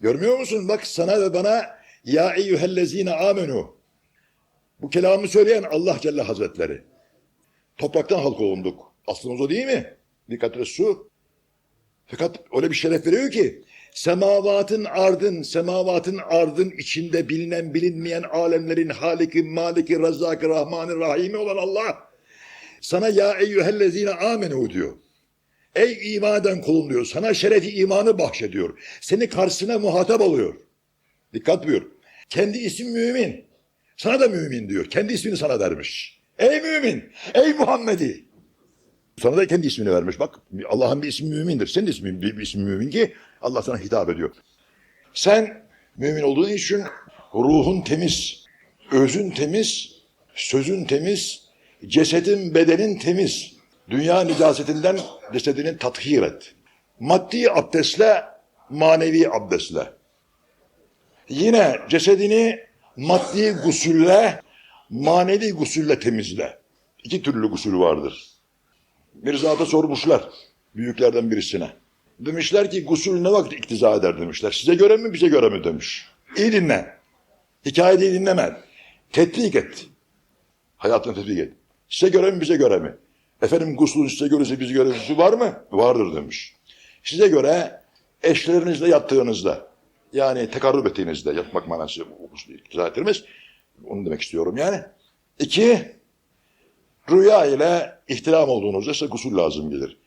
Görmüyor musun? Bak sana ve bana ya eyyühellezine amenu. Bu kelamı söyleyen Allah Celle Hazretleri. Topraktan halk olunduk. Aslımız o değil mi? Bir katre su. Fakat öyle bir şeref veriyor ki semavatın ardın, semavatın ardın içinde bilinen bilinmeyen alemlerin haliki, maliki, razzakı, rahmanı, rahimi olan Allah sana ya eyyühellezine amenu diyor. Ey iman eden kulum diyor. Sana şerefi imanı bahşediyor. Seni karşısına muhatap alıyor. Dikkat buyur. Kendi ismi mümin. Sana da mümin diyor. Kendi ismini sana vermiş. Ey mümin. Ey Muhammedi. Sana da kendi ismini vermiş. Bak Allah'ın bir ismi mümindir. Senin ismin bir, bir ismi mümin ki Allah sana hitap ediyor. Sen mümin olduğun için ruhun temiz, özün temiz, sözün temiz, cesedin bedenin temiz. Dünya nicasetinden cesedini tathir et. Maddi abdestle, manevi abdestle. Yine cesedini maddi gusülle, manevi gusülle temizle. İki türlü gusül vardır. Bir zata sormuşlar büyüklerden birisine. Demişler ki gusül ne vakit iktiza eder demişler. Size göre mi bize göre mi demiş. İyi dinle. Hikayeyi dinleme. Tetbik et. Hayatını tetbik et. Size göre mi bize göre mi? Efendim guslun size göresi bize göresi var mı? Vardır demiş. Size göre eşlerinizle yattığınızda yani tekarrub ettiğinizde yatmak manası iktiza ettirmez. Onu demek istiyorum yani. İki, rüya ile ihtilam olduğunuzda size gusül lazım gelir.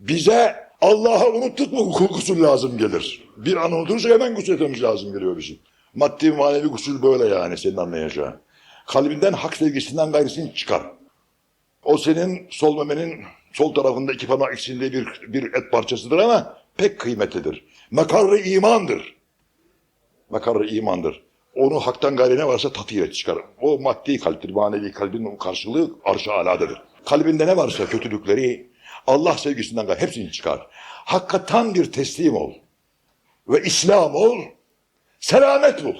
Bize Allah'ı unuttuk mu gusül lazım gelir. Bir an unutursak hemen gusül etmemiz lazım geliyor bizim. Maddi manevi gusül böyle yani senin anlayacağın. Kalbinden hak sevgisinden gayrısını çıkar. O senin sol memenin sol tarafında iki parmak içinde bir, bir et parçasıdır ama pek kıymetlidir. Makarrı imandır. Makarrı imandır. Onu haktan gayrı ne varsa tatih et çıkar. O maddi kalptir, manevi kalbin karşılığı arş-ı aladır. Kalbinde ne varsa kötülükleri Allah sevgisinden gayrı hepsini çıkar. Hakikaten bir teslim ol. Ve İslam ol, selamet bul.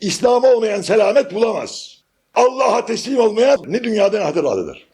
İslam olmayan selamet bulamaz. Allah'a teslim olmayan ne dünyada ne ahirette eder.